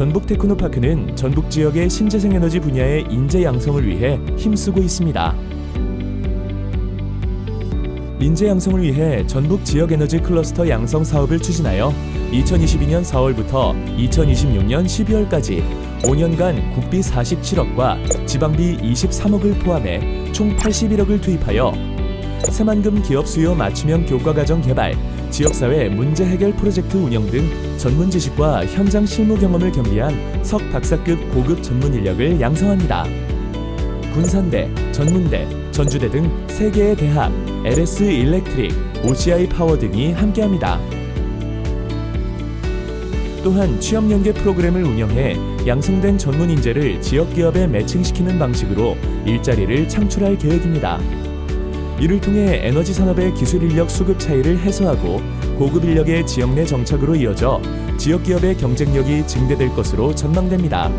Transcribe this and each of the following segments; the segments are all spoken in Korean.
전북 테크노파크는 전북 지역의 신재생 에너지 분야의 인재 양성을 위해 힘쓰고 있습니다. 인재 양성을 위해 전북 지역 에너지 클러스터 양성 사업을 추진하여 2022년 4월부터 2026년 12월까지 5년간 국비 47억과 지방비 23억을 포함해 총 81억을 투입하여 새만금 기업 수요 맞춤형 교과과정 개발, 지역사회 문제 해결 프로젝트 운영 등 전문 지식과 현장 실무 경험을 겸비한 석 박사급 고급 전문 인력을 양성합니다. 군산대, 전문대, 전주대 등 3개의 대학, LS 일렉트릭, OCI 파워 등이 함께합니다. 또한 취업 연계 프로그램을 운영해 양성된 전문 인재를 지역 기업에 매칭시키는 방식으로 일자리를 창출할 계획입니다. 이를 통해 에너지 산업의 기술 인력 수급 차이를 해소하고 고급 인력의 지역 내 정착으로 이어져 지역 기업의 경쟁력이 증대될 것으로 전망됩니다.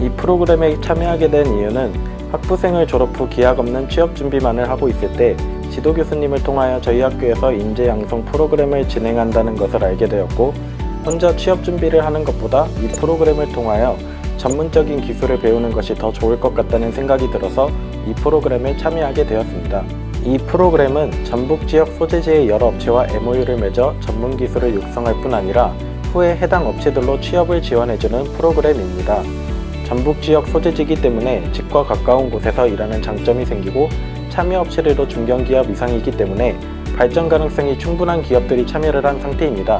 이 프로그램에 참여하게 된 이유는 학부생을 졸업 후 기약 없는 취업 준비만을 하고 있을 때 지도 교수님을 통하여 저희 학교에서 인재 양성 프로그램을 진행한다는 것을 알게 되었고 혼자 취업 준비를 하는 것보다 이 프로그램을 통하여 전문적인 기술을 배우는 것이 더 좋을 것 같다는 생각이 들어서 이 프로그램에 참여하게 되었습니다. 이 프로그램은 전북 지역 소재지의 여러 업체와 MOU를 맺어 전문 기술을 육성할 뿐 아니라 후에 해당 업체들로 취업을 지원해주는 프로그램입니다. 전북 지역 소재지기 때문에 집과 가까운 곳에서 일하는 장점이 생기고 참여 업체들도 중견기업 이상이기 때문에 발전 가능성이 충분한 기업들이 참여를 한 상태입니다.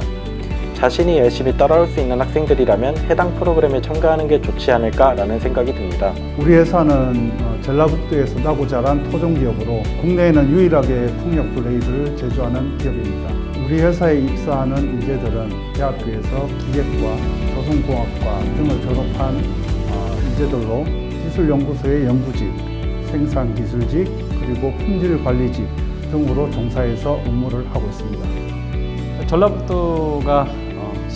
자신이 열심히 따라올 수 있는 학생들이라면 해당 프로그램에 참가하는 게 좋지 않을까라는 생각이 듭니다. 우리 회사는 어, 전라북도에서 나고 자란 토종 기업으로 국내에는 유일하게 풍력 블레이드를 제조하는 기업입니다. 우리 회사에 입사하는 인재들은 대학교에서 기계과 조성공학과 등을 졸업한 어, 인재들로 기술연구소의 연구직, 생산기술직, 그리고 품질관리직 등으로 종사해서 업무를 하고 있습니다. 전라북도가 어,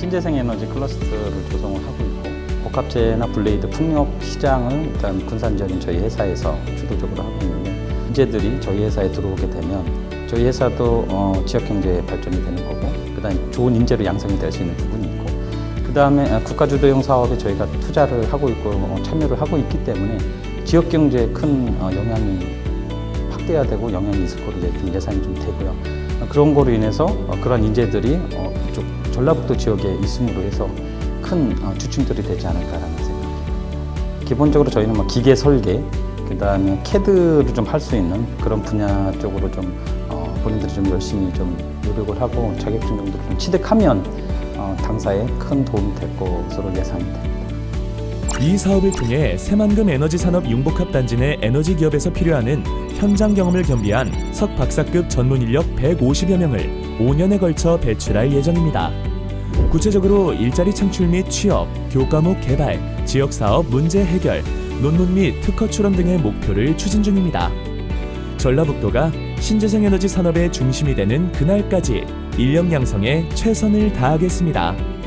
신재생 에너지 클러스터를 조성을 하고 있고 복합재나 블레이드 풍력 시장을 일단 군산 지역인 저희 회사에서 주도적으로 하고 있는데 인재들이 저희 회사에 들어오게 되면 저희 회사도 어, 지역 경제 발전이 되는 거고 그다음에 좋은 인재로 양성이 될 수 있는 부분이 있고 그 다음에 아, 국가 주도형 사업에 저희가 투자를 하고 있고 어, 참여를 하고 있기 때문에 지역 경제에 큰 어, 영향이 확대해야 되고 영향이 있을 거로 예상이 좀 되고요. 어, 그런 거로 인해서 어, 그런 인재들이 어, 전라북도 지역에 있음으로 해서 큰 어, 주춤들이 되지 않을까라는 생각입니다. 기본적으로 저희는 뭐 기계 설계, 그 다음에 캐드를 좀 할 수 있는 그런 분야 쪽으로 좀 어, 본인들이 좀 열심히 좀 노력을 하고 자격증 정도를 좀 취득하면 어, 당사에 큰 도움이 될 것으로 예상이 됩니다. 이 사업을 통해 새만금 에너지 산업 융복합 단지 내 에너지 기업에서 필요하는 현장 경험을 겸비한 석 박사급 전문 인력 150여 명을 5년에 걸쳐 배출할 예정입니다. 구체적으로 일자리 창출 및 취업, 교과목 개발, 지역 사업 문제 해결, 논문 및 특허 출원 등의 목표를 추진 중입니다. 전라북도가 신재생 에너지 산업의 중심이 되는 그날까지 인력 양성에 최선을 다하겠습니다.